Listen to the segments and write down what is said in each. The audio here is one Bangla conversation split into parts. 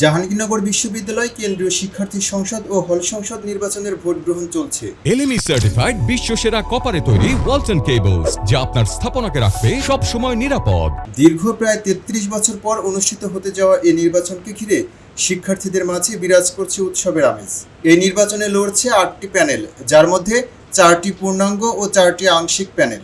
জাহাঙ্গীরনগর বিশ্ববিদ্যালয় কেন্দ্রীয় শিক্ষার্থী সংসদ ও হল সংসদ নির্বাচনের ভোট গ্রহণ চলছে। এলএমই সার্টিফাইড বিশ্ব সেরা কপারে তৈরি ওয়ালটন কেবলস যা আপনার স্থাপনাকে রাখবে সব সময় নিরাপদ। দীর্ঘ প্রায় তেত্রিশ বছর পর অনুষ্ঠিত হতে যাওয়া এই নির্বাচনকে ঘিরে শিক্ষার্থীদের মাঝে বিরাজ করছে উৎসবের আমেজ। এই নির্বাচনে লড়ছে আটটি প্যানেল যার মধ্যে চারটি পূর্ণাঙ্গ ও চারটি আংশিক প্যানেল।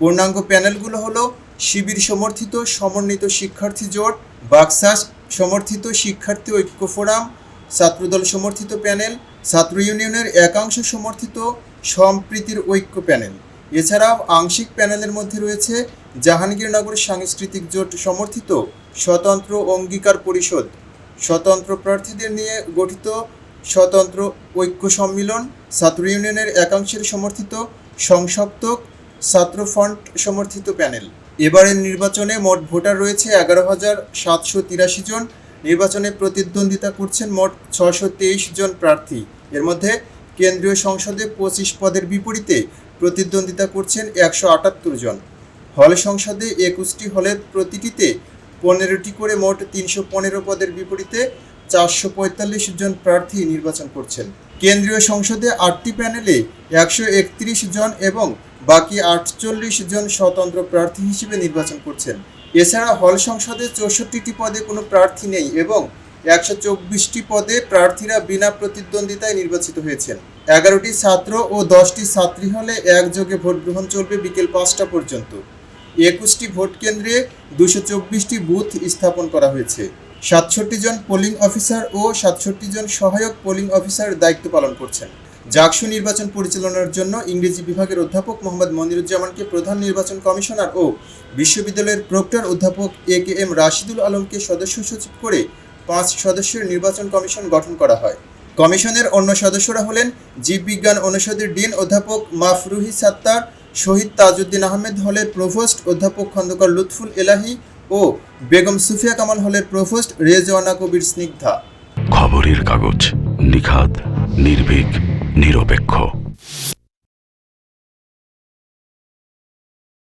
পূর্ণাঙ্গ প্যানেলগুলো হলো শিবির সমর্থিত সমন্বিত শিক্ষার্থী জোট বাক্সাস সমর্থিত শিক্ষার্থী ঐক্য ফোরাম, ছাত্রদল সমর্থিত প্যানেল, ছাত্র ইউনিয়নের একাংশ সমর্থিত সম্প্রীতির ঐক্য প্যানেল। এছাড়াও আংশিক প্যানেলের মধ্যে রয়েছে জাহাঙ্গীরনগর সাংস্কৃতিক জোট সমর্থিত স্বতন্ত্র অঙ্গীকার পরিষদ। স্বতন্ত্র প্রার্থীদের নিয়ে গঠিত স্বতন্ত্র ঐক্য সম্মিলন, ছাত্র ইউনিয়নের একাংশের সমর্থিত সংসপ্তক, ছাত্র ফ্রন্ট সমর্থিত প্যানেল। এবারের নির্বাচনে মোট ভোটার রয়েছে এগারো হাজার সাতশো তিরাশি জন। নির্বাচনে প্রতিদ্বন্দ্বিতা করছেন মোট ছশো তেইশ জন প্রার্থী। এর মধ্যে কেন্দ্রীয় সংসদে পঁচিশ পদের বিপরীতে প্রতিদ্বন্দ্বিতা করছেন একশো আটাত্তর জন। হল সংসদে একুশটি হলের প্রতিটিতে পনেরোটি করে মোট তিনশো পনেরো পদের বিপরীতে চারশো পঁয়তাল্লিশ জন প্রার্থী নির্বাচন করছেন। কেন্দ্রীয় সংসদে আটটি প্যানেলে একশো একত্রিশ জন এবং বাকি আটচল্লিশ জন স্বতন্ত্র প্রার্থী হিসেবে নির্বাচন করছেন। এছাড়া হল সংসদে চৌষট্টিটি পদে কোনো প্রার্থী নেই এবং একশো চব্বিশটি পদে প্রার্থীরা বিনা প্রতিদ্বন্দ্বিতায় নির্বাচিত হয়েছেন। এগারোটি ছাত্র ও দশটি ছাত্রী হলে একযোগে ভোট গ্রহণ চলবে বিকেল পাঁচটা পর্যন্ত। একুশটি ভোট কেন্দ্রে দুশো চব্বিশটি বুথ স্থাপন করা হয়েছে। সাতষট্টি জন পোলিং অফিসার ও সাতষট্টি জন সহায়ক পোলিং অফিসার দায়িত্ব পালন করছেন। জাকসু নির্বাচন পরিচালনার জন্য ইংরেজি বিভাগের অধ্যাপক মোহাম্মদ মনিরুজ্জামানকে প্রধান নির্বাচন কমিশনার ও বিশ্ববিদ্যালয়ের প্রক্টর অধ্যাপক এ কে এম রাশিদুল আলমকে সদস্য সচিব করে পাঁচ সদস্যের নির্বাচন কমিশন গঠন করা হয়। কমিশনের অন্য সদস্যরা হলেন জীববিজ্ঞান অনুষদের ডিন অধ্যাপক মাফরুহি সাত্তার, শহীদ তাজউদ্দিন আহমেদ হলের প্রভোস্ট অধ্যাপক খন্দকার লুৎফুল এলাহি ও বেগম সুফিয়া কামাল হলের প্রফোস্ট রেজওয়ানা কবির স্নিগ্ধা। খবরের কাগজ নিখাদ নির্ভীক নিরপেক্ষ।